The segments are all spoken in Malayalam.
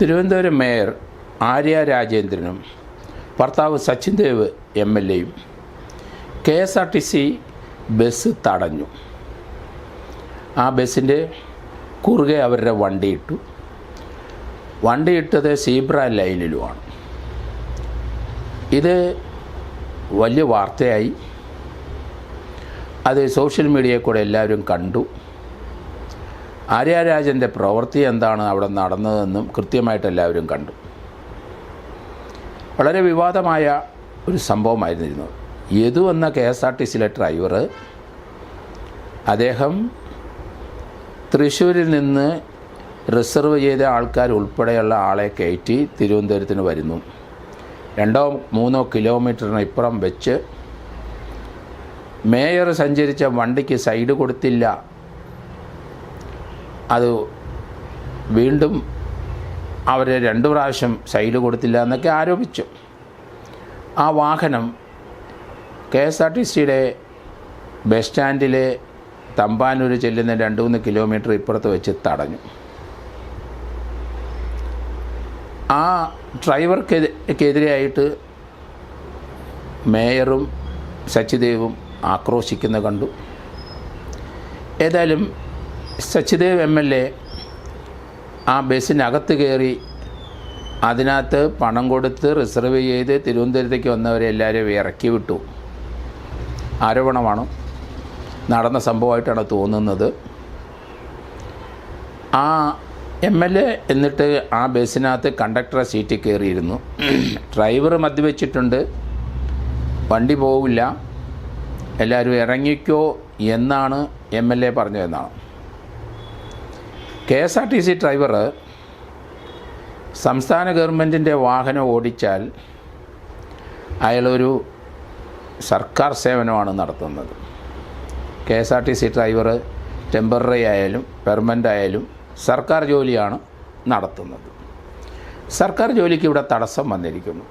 തിരുവനന്തപുരം മേയർ ആര്യ രാജേന്ദ്രനും ഭർത്താവ് സച്ചിൻ ദേവ് എം എൽ എയും K S R T C bus തടഞ്ഞു. ആ ബസ്സിന്റെ കുറുകെ അവരുടെ വണ്ടിയിട്ടു. ഇട്ടു വണ്ടി ഇട്ടത് സീബ്ര ലൈനിലുമാണ്. ഇത് വലിയ വാർത്തയായി. അത് സോഷ്യൽ മീഡിയയിൽ കൂടെ എല്ലാവരും കണ്ടു. ആര്യാരാജന്റെ പ്രവൃത്തി എന്താണ് അവിടെ നടന്നതെന്നും കൃത്യമായിട്ട് എല്ലാവരും കണ്ടു. വളരെ വിവാദമായ ഒരു സംഭവമായിരുന്നു യദു എന്ന കെ എസ് ആർ ടി സിയിലെ ഡ്രൈവർ അദ്ദേഹം തൃശ്ശൂരിൽ നിന്ന് റിസർവ് ചെയ്ത ആൾക്കാർ ഉൾപ്പെടെയുള്ള ആളെ കയറ്റി തിരുവനന്തപുരത്തിന് വരുന്നു. രണ്ടോ മൂന്നോ കിലോമീറ്ററിന് ഇപ്പുറം വെച്ച് മേയർ സഞ്ചരിച്ച വണ്ടിക്ക് സൈഡ് കൊടുത്തില്ല. അത് വീണ്ടും അവർ രണ്ട് പ്രാവശ്യം സൈഡ് കൊടുത്തില്ല എന്നൊക്കെ ആരോപിച്ചു. ആ വാഹനം കെ എസ് ആർ ടി സിയുടെ ബസ് സ്റ്റാൻഡിലെ തമ്പാനൂർ ചെല്ലുന്ന രണ്ട് മൂന്ന് കിലോമീറ്റർ ഇപ്പുറത്ത് വെച്ച് തടഞ്ഞു. ആ ഡ്രൈവർക്കെതിരെയായിട്ട് മേയറും സച്ചിദേവും ആക്രോശിക്കുന്ന കണ്ടു. ഏതായാലും സച്ചിദേവ് എം എൽ എ ആ ബസ്സിനകത്ത് കയറി അതിനകത്ത് പണം കൊടുത്ത് റിസർവ് ചെയ്ത് തിരുവനന്തപുരത്തേക്ക് വന്നവരെ എല്ലാവരെയും ഇറക്കി വിട്ടു. ആരോപണമാണ്. നടന്ന സംഭവമായിട്ടാണ് തോന്നുന്നത്. ആ എം എൽ എ എന്നിട്ട് ആ ബസ്സിനകത്ത് കണ്ടക്ടറെ സീറ്റിൽ കയറിയിരുന്നു. ഡ്രൈവർ മദ്യവെച്ചിട്ടുണ്ട് വണ്ടി പോവില്ല. എല്ലാവരും ഇറങ്ങിക്കോ എന്നാണ് M L A പറഞ്ഞതെന്നാണ്. K S R T C driver സംസ്ഥാന ഗവൺമെന്റിന്റെ വാഹനം ഓടിച്ചാൽ അയാളൊരു സർക്കാർ സേവനമാണ് നടത്തുന്നത്. K S R T C driver temporary ആയാലും പെർമനന്റ് ആയാലും സർക്കാർ ജോലിയാണ് നടത്തുന്നത്. സർക്കാർ ജോലിക്ക് ഇവിടെ തടസ്സം വന്നിരിക്കുന്നു.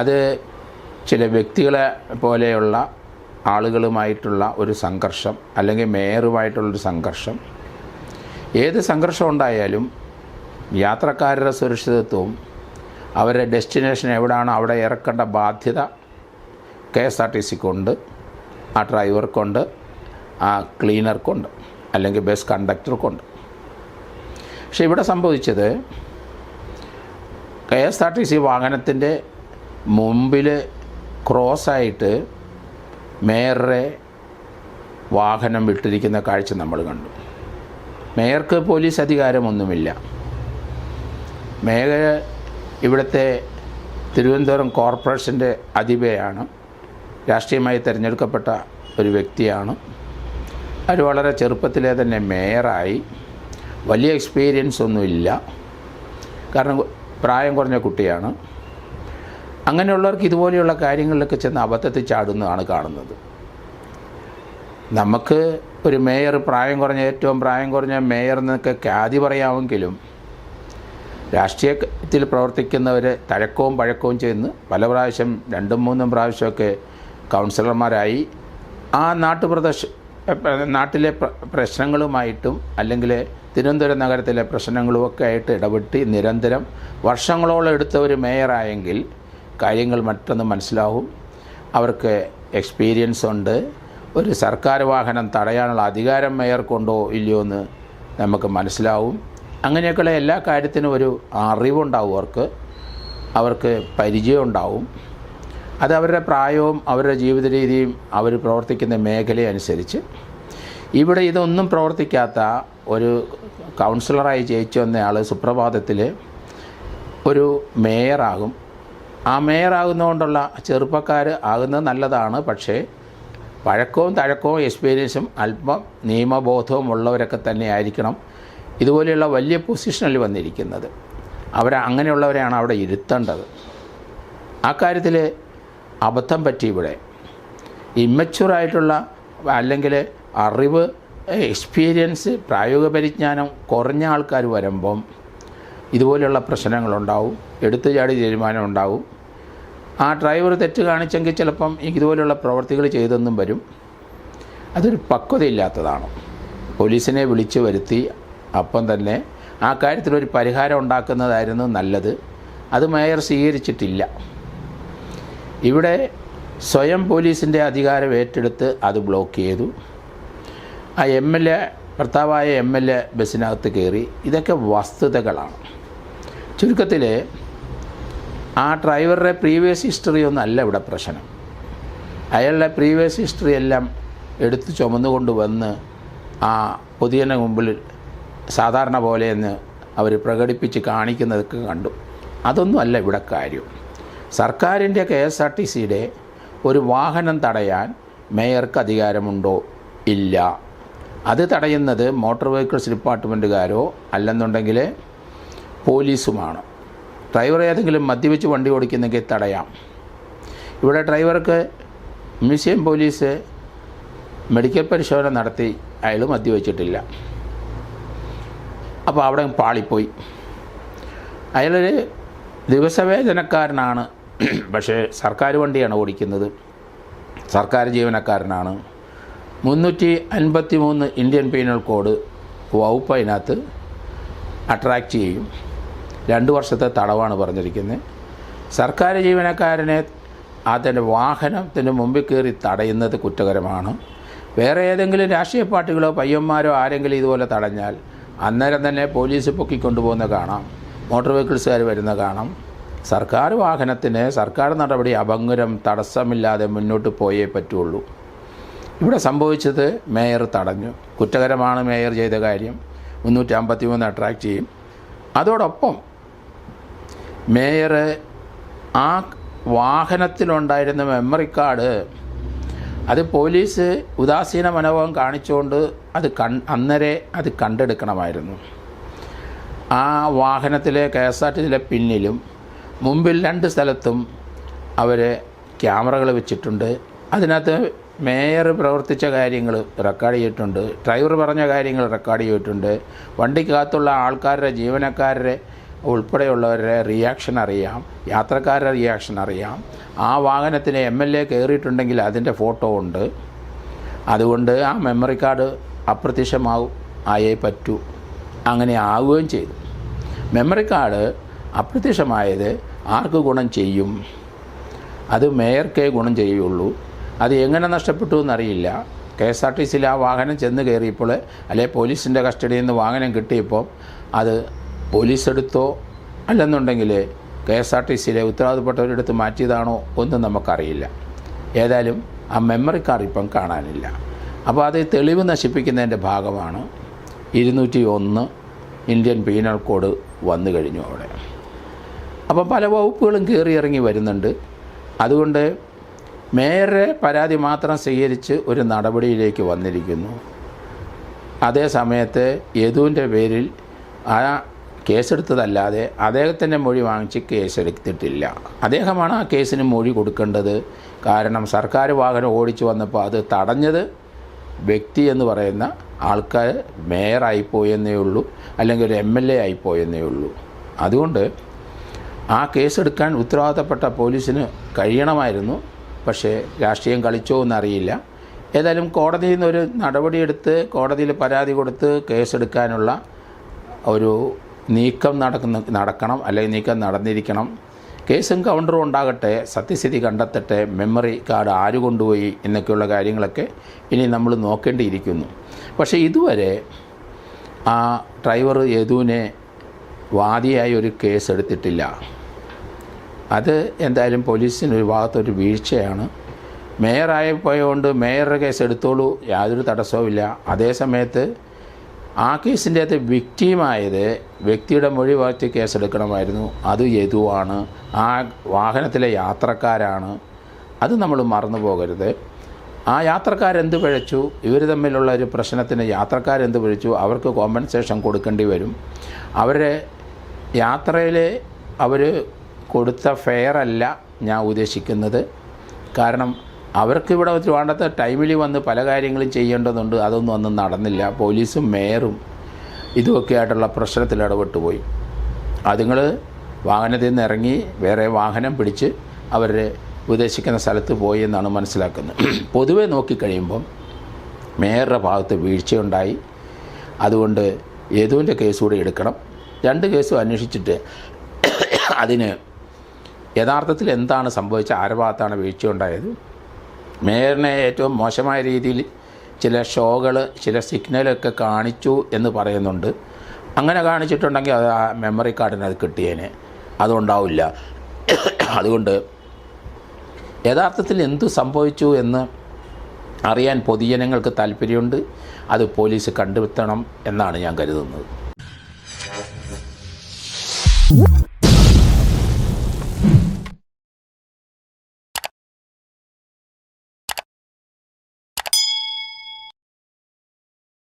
അത് ചില വ്യക്തികളെ പോലെയുള്ള ആളുകളുമായിട്ടുള്ള ഒരു സംഘർഷം അല്ലെങ്കിൽ മേയറുമായിട്ടുള്ളൊരു സംഘർഷം ഏത് സംഘർഷം ഉണ്ടായാലും യാത്രക്കാരുടെ സുരക്ഷിതത്വവും അവരുടെ ഡെസ്റ്റിനേഷൻ എവിടെയാണോ അവിടെ ഇറക്കേണ്ട ബാധ്യത കെ എസ് ആർ ടി സിക്കുണ്ട് ആ ഡ്രൈവർക്കുണ്ട് ആ ക്ലീനർക്കുണ്ട് അല്ലെങ്കിൽ ബസ് കണ്ടക്ടർക്കുണ്ട്. പക്ഷെ ഇവിടെ സംഭവിച്ചത് K S R T C വാഹനത്തിന്റെ മുമ്പിൽ ക്രോസായിട്ട് മേയറുടെ വാഹനം വിട്ടിരിക്കുന്ന കാഴ്ച നമ്മൾ കണ്ടു. മേയർക്ക് പോലീസ് അധികാരമൊന്നുമില്ല. മേയർ ഇവിടുത്തെ തിരുവനന്തപുരം കോർപ്പറേഷന്റെ അധിപയാണ്. രാഷ്ട്രീയമായി തിരഞ്ഞെടുക്കപ്പെട്ട ഒരു വ്യക്തിയാണ്. അവർ വളരെ ചെറുപ്പത്തിലെ തന്നെ മേയറായി. വലിയ എക്സ്പീരിയൻസ് ഒന്നുമില്ല. കാരണം പ്രായം കുറഞ്ഞ കുട്ടിയാണ്. അങ്ങനെയുള്ളവർക്ക് ഇതുപോലെയുള്ള കാര്യങ്ങളിലൊക്കെ ചെന്ന് അബദ്ധത്തിൽ ചാടുന്നതാണ് കാണുന്നത്. നമുക്ക് ഒരു മേയർ പ്രായം കുറഞ്ഞ ഏറ്റവും പ്രായം കുറഞ്ഞ മേയർ എന്നൊക്കെ ഖ്യാതി പറയാമെങ്കിലും രാഷ്ട്രീയത്തിൽ പ്രവർത്തിക്കുന്നവർ തഴക്കവും പഴക്കവും ചെയ്യുന്ന പല പ്രാവശ്യം രണ്ടും മൂന്നും പ്രാവശ്യമൊക്കെ കൗൺസിലർമാരായി ആ നാട്ടുപ്രദേശ നാട്ടിലെ പ്രശ്നങ്ങളുമായിട്ടും അല്ലെങ്കിൽ തിരുവനന്തപുരം നഗരത്തിലെ പ്രശ്നങ്ങളുമൊക്കെ ആയിട്ട് ഇടപെട്ട് നിരന്തരം വർഷങ്ങളോളം എടുത്ത ഒരു മേയറായെങ്കിൽ കാര്യങ്ങൾ മറ്റൊന്ന് മനസ്സിലാവും. അവർക്ക് എക്സ്പീരിയൻസ് ഉണ്ട്. ഒരു സർക്കാർ വാഹനം തടയാനുള്ള അധികാരം മേയർക്കുണ്ടോ ഇല്ലയോ എന്ന് നമുക്ക് മനസ്സിലാവും. അങ്ങനെയൊക്കെയുള്ള എല്ലാ കാര്യത്തിനും ഒരു അറിവുണ്ടാവും അവർക്ക്. അവർക്ക് പരിചയം ഉണ്ടാവും. അത് അവരുടെ പ്രായവും അവരുടെ ജീവിത രീതിയും അവർ പ്രവർത്തിക്കുന്ന മേഖലയനുസരിച്ച് ഇവിടെ ഇതൊന്നും പ്രവർത്തിക്കാത്ത ഒരു കൗൺസിലറായി ജയിച്ചു വന്നയാൾ സുപ്രഭാതത്തിൽ ഒരു മേയറാകും. ആ മേയറാകുന്നതുകൊണ്ടുള്ള ചെറുപ്പക്കാർ ആകുന്നത് നല്ലതാണ്. പക്ഷേ പഴക്കവും തഴക്കവും എക്സ്പീരിയൻസും അല്പം നിയമബോധവും ഉള്ളവരൊക്കെ തന്നെ ആയിരിക്കണം ഇതുപോലെയുള്ള വലിയ പൊസിഷനിൽ വന്നിരിക്കുന്നത്. അവർ അങ്ങനെയുള്ളവരെയാണ് അവിടെ ഇരുത്തേണ്ടത്. ആ കാര്യത്തിൽ അബദ്ധം പറ്റി ഇവിടെ. ഇമ്മച്യൂറായിട്ടുള്ള അല്ലെങ്കിൽ അറിവ് എക്സ്പീരിയൻസ് പ്രായോഗിക പരിജ്ഞാനം കുറഞ്ഞ ആൾക്കാർ വരുമ്പം ഇതുപോലെയുള്ള പ്രശ്നങ്ങളുണ്ടാവും. എടുത്തുചാടി തീരുമാനം ഉണ്ടാവും ആ ഡ്രൈവർ തെറ്റ് കാണിച്ചെങ്കിൽ ചിലപ്പം ഇതുപോലെയുള്ള പ്രവർത്തികൾ ചെയ്തെന്നും വരും. അതൊരു പക്വതയില്ലാത്തതാണ്. പോലീസിനെ വിളിച്ചു വരുത്തി അപ്പം തന്നെ ആ കാര്യത്തിലൊരു പരിഹാരം ഉണ്ടാക്കുന്നതായിരുന്നു നല്ലത്. അത് മേയർ സ്വീകരിച്ചിട്ടില്ല. ഇവിടെ സ്വയം പോലീസിന്റെ അധികാരം ഏറ്റെടുത്ത് അത് ബ്ലോക്ക് ചെയ്തു. ആ എം എൽ എ ഭർത്താവായ എം എൽ എ ബസ്സിനകത്ത് കയറി. ഇതൊക്കെ വസ്തുതകളാണ്. ചുരുക്കത്തിൽ ആ ഡ്രൈവറുടെ പ്രീവിയസ് ഹിസ്റ്ററി ഒന്നും അല്ല ഇവിടെ പ്രശ്നം. അയാളുടെ പ്രീവിയസ് ഹിസ്റ്ററി എല്ലാം എടുത്ത് ചുമന്നുകൊണ്ട് വന്ന് ആ പൊതുജന മുമ്പിൽ സാധാരണ പോലെയെന്ന് അവർ പ്രകടിപ്പിച്ച് കാണിക്കുന്നതൊക്കെ കണ്ടു. അതൊന്നും അല്ല ഇവിടെ കാര്യം. സർക്കാരിന്റെ കെ എസ് ആർ ടി സിയുടെ ഒരു വാഹനം തടയാൻ മേയർക്ക് അധികാരമുണ്ടോ? ഇല്ല. അത് തടയുന്നത് മോട്ടോർ വെഹിക്കിൾസ് ഡിപ്പാർട്ട്മെന്റുകാരോ അല്ലെന്നുണ്ടെങ്കിൽ പോലീസുമാണ്? ഡ്രൈവർ ഏതെങ്കിലും മദ്യപിച്ച് വണ്ടി ഓടിക്കുന്നെങ്കിൽ തടയാം. ഇവിടെ ഡ്രൈവർക്ക് മ്യൂസിയം പോലീസ് മെഡിക്കൽ പരിശോധന നടത്തി. അയാൾ മദ്യപിച്ചിട്ടില്ല. അപ്പോൾ അവിടെ പാളിപ്പോയി. അയാളൊരു ദിവസവേതനക്കാരനാണ്. പക്ഷേ സർക്കാർ വണ്ടിയാണ് ഓടിക്കുന്നത്. സർക്കാർ ജീവനക്കാരനാണ്. മുന്നൂറ്റി അൻപത്തി മൂന്ന് ഇന്ത്യൻ പീനൽ കോഡ് വകുപ്പ് അതിനകത്ത് അട്രാക്റ്റ് ചെയ്യും. രണ്ട് വർഷത്തെ തടവാണ് പറഞ്ഞിരിക്കുന്നത് സർക്കാർ ജീവനക്കാരനെ അതിന്റെ വാഹനത്തിന് മുമ്പിൽ കയറി തടയുന്നത് കുറ്റകരമാണ്. വേറെ ഏതെങ്കിലും രാഷ്ട്രീയ പാർട്ടികളോ പയ്യന്മാരോ ആരെങ്കിലും ഇതുപോലെ തടഞ്ഞാൽ അന്നേരം തന്നെ പോലീസ് പൊക്കിക്കൊണ്ടുപോകുന്ന കാണാം. മോട്ടോർ വെഹിക്കിൾസുകാർ വരുന്ന കാണാം. സർക്കാർ വാഹനത്തിന് സർക്കാർ നടപടി അഭംഗുരം തടസ്സമില്ലാതെ മുന്നോട്ട് പോയേ പറ്റുള്ളൂ. ഇവിടെ സംഭവിച്ചത് മേയർ തടഞ്ഞു. കുറ്റകരമാണ് മേയർ ചെയ്ത കാര്യം. മുന്നൂറ്റി അമ്പത്തി മൂന്ന് അട്രാക്റ്റ് ചെയ്യും. അതോടൊപ്പം മേയർ ആ വാഹനത്തിലുണ്ടായിരുന്ന മെമ്മറി കാർഡ് അത് പോലീസ് ഉദാസീന മനോഭാവം കാണിച്ചുകൊണ്ട് അത് കൺ അന്നേരെ അത് കണ്ടെടുക്കണമായിരുന്നു. ആ വാഹനത്തിലെ കെ എസ് ആർ ടി സിയിലെ പിന്നിലും മുമ്പിൽ രണ്ട് സ്ഥലത്തും അവർ ക്യാമറകൾ വെച്ചിട്ടുണ്ട്. അതിനകത്ത് മേയർ പ്രവർത്തിച്ച കാര്യങ്ങൾ റെക്കോർഡ് ചെയ്തിട്ടുണ്ട്. ഡ്രൈവർ പറഞ്ഞ കാര്യങ്ങൾ റെക്കോർഡ് ചെയ്തിട്ടുണ്ട്. വണ്ടിക്കകത്തുള്ള ആൾക്കാരുടെ ജീവനക്കാരുടെ ഉൾപ്പെടെയുള്ളവരുടെ റിയാക്ഷൻ അറിയാം യാത്രക്കാരുടെ റിയാക്ഷൻ അറിയാം. ആ വാഹനത്തിന് എം എൽ എ കയറിയിട്ടുണ്ടെങ്കിൽ അതിന്റെ ഫോട്ടോ ഉണ്ട്. അതുകൊണ്ട് ആ മെമ്മറി കാർഡ് അപ്രത്യക്ഷമാവും ആയേ പറ്റൂ. അങ്ങനെ ആവുകയും ചെയ്തു. മെമ്മറി കാർഡ് അപ്രത്യക്ഷമായത് ആർക്ക് ഗുണം ചെയ്യും? അത് മേയർക്കേ ഗുണം ചെയ്യുള്ളൂ. അത് എങ്ങനെ നഷ്ടപ്പെട്ടു എന്നറിയില്ല. കെ എസ് ആർ ടി സിയിൽ ആ വാഹനം ചെന്ന് കയറിയപ്പോൾ അല്ലെ പോലീസിന്റെ കസ്റ്റഡിയിൽ നിന്ന് വാഹനം കിട്ടിയപ്പോൾ അത് പോലീസ് എടുത്തോ അല്ലെന്നുണ്ടെങ്കിൽ കെ എസ് ആർ ടി സിയിലെ ഉത്തരവാദപ്പെട്ടവരെടുത്ത് മാറ്റിയതാണോ ഒന്നും നമുക്കറിയില്ല. ഏതായാലും ആ മെമ്മറി കാർഡ് ഇപ്പം കാണാനില്ല. അപ്പോൾ അത് തെളിവ് നശിപ്പിക്കുന്നതിന്റെ ഭാഗമാണ് ഇരുന്നൂറ്റി ഒന്ന് ഇന്ത്യൻ പീനൽ കോഡ് വന്നു കഴിഞ്ഞു അവിടെ. അപ്പോൾ പല വകുപ്പുകളും കയറി ഇറങ്ങി വരുന്നുണ്ട്. അതുകൊണ്ട് മേയറെ പരാതി മാത്രം സ്വീകരിച്ച് ഒരു നടപടിയിലേക്ക് വന്നിരിക്കുന്നു. അതേ സമയത്ത് യദുവിന്റെ പേരിൽ ആ കേസെടുത്തതല്ലാതെ അദ്ദേഹത്തിന്റെ മൊഴി വാങ്ങിച്ച് കേസെടുത്തിട്ടില്ല. അദ്ദേഹമാണ് ആ കേസിന് മൊഴി കൊടുക്കേണ്ടത്. കാരണം സർക്കാർ വാഹനം ഓടിച്ചു വന്നപ്പോൾ അത് തടഞ്ഞത് വ്യക്തി എന്ന് പറയുന്ന ആൾക്കാർ മേയറായിപ്പോയെന്നേ ഉള്ളൂ അല്ലെങ്കിൽ ഒരു എം എൽ എ ആയിപ്പോയെന്നേ ഉള്ളൂ. അതുകൊണ്ട് ആ കേസെടുക്കാൻ ഉത്തരവാദിത്തപ്പെട്ട പോലീസിന് കഴിയണമായിരുന്നു. പക്ഷേ രാഷ്ട്രീയം കളിച്ചോ എന്നറിയില്ല. ഏതായാലും കോടതിയിൽ നിന്നൊരു നടപടിയെടുത്ത് കോടതിയിൽ പരാതി കൊടുത്ത് കേസെടുക്കാനുള്ള ഒരു നീക്കം നടക്കുന്ന നടക്കണം അല്ലെങ്കിൽ നീക്കം നടന്നിരിക്കണം. കേസ് കൗണ്ടറും ഉണ്ടാകട്ടെ സത്യസ്ഥിതി കണ്ടെത്തട്ടെ മെമ്മറി കാർഡ് ആര് കൊണ്ടുപോയി എന്നൊക്കെയുള്ള കാര്യങ്ങളൊക്കെ ഇനി നമ്മൾ നോക്കേണ്ടിയിരിക്കുന്നു. പക്ഷേ ഇതുവരെ ആ ഡ്രൈവർ യദുവിനെ വാദിയായി ഒരു കേസ് എടുത്തിട്ടില്ല. അത് എന്തായാലും പോലീസിന് ഒരു ഭാഗത്തൊരു വീഴ്ചയാണ്. മേയറായി പോയതുകൊണ്ട് മേയറുടെ കേസ് എടുത്തോളൂ യാതൊരു തടസ്സവുമില്ല. അതേ സമയത്ത് ആ കേസിന്റെ അകത്ത് വിക്റ്റീമായത് വ്യക്തിയുടെ മൊഴി വാറ്റി കേസെടുക്കണമായിരുന്നു. അത് യതുവാണ് ആ വാഹനത്തിലെ യാത്രക്കാരാണ്. അത് നമ്മൾ മറന്നു പോകരുത്. ആ യാത്രക്കാരെന്ത് പിഴച്ചു? ഇവർ തമ്മിലുള്ള ഒരു പ്രശ്നത്തിന് യാത്രക്കാരെന്ത് പിഴച്ചു? അവർക്ക് കോമ്പൻസേഷൻ കൊടുക്കേണ്ടി വരും. അവരെ യാത്രയിൽ അവർ കൊടുത്ത ഫെയറല്ല ഞാൻ ഉദ്ദേശിക്കുന്നത്. കാരണം അവർക്ക് ഇവിടെ വേണ്ടത്തെ ടൈമിൽ വന്ന് പല കാര്യങ്ങളും ചെയ്യേണ്ടതുണ്ട്. അതൊന്നും അന്ന് നടന്നില്ല. പോലീസും മേയറും ഇതുമൊക്കെ ആയിട്ടുള്ള പ്രശ്നത്തിൽ ഇടപെട്ട് പോയി. അതുങ്ങൾ വാഹനത്തിൽ നിന്ന് ഇറങ്ങി വേറെ വാഹനം പിടിച്ച് അവർ ഉദ്ദേശിക്കുന്ന സ്ഥലത്ത് പോയി എന്നാണ് മനസ്സിലാക്കുന്നത്. പൊതുവെ നോക്കിക്കഴിയുമ്പം മേയറുടെ ഭാഗത്ത് വീഴ്ചയുണ്ടായി. അതുകൊണ്ട് ഏതുവിന്റെ കേസ് കൂടെ എടുക്കണം. രണ്ട് കേസും അന്വേഷിച്ചിട്ട് അതിന് യഥാർത്ഥത്തിൽ എന്താണ് സംഭവിച്ച ആരുടെ ഭാഗത്താണ് വീഴ്ച ഉണ്ടായത് മേയറിനെ ഏറ്റവും മോശമായ രീതിയിൽ ചില ഷോകൾ ചില സിഗ്നലൊക്കെ കാണിച്ചു എന്ന് പറയുന്നുണ്ട്. അങ്ങനെ കാണിച്ചിട്ടുണ്ടെങ്കിൽ അത് ആ മെമ്മറി കാർഡിന് അത് കിട്ടിയേനെ. അതുണ്ടാവില്ല. അതുകൊണ്ട് യഥാർത്ഥത്തിൽ എന്തു സംഭവിച്ചു എന്ന് അറിയാൻ പൊതുജനങ്ങൾക്ക് താല്പര്യമുണ്ട്. അത് പോലീസ് കണ്ടെത്തണം എന്നാണ് ഞാൻ കരുതുന്നത്.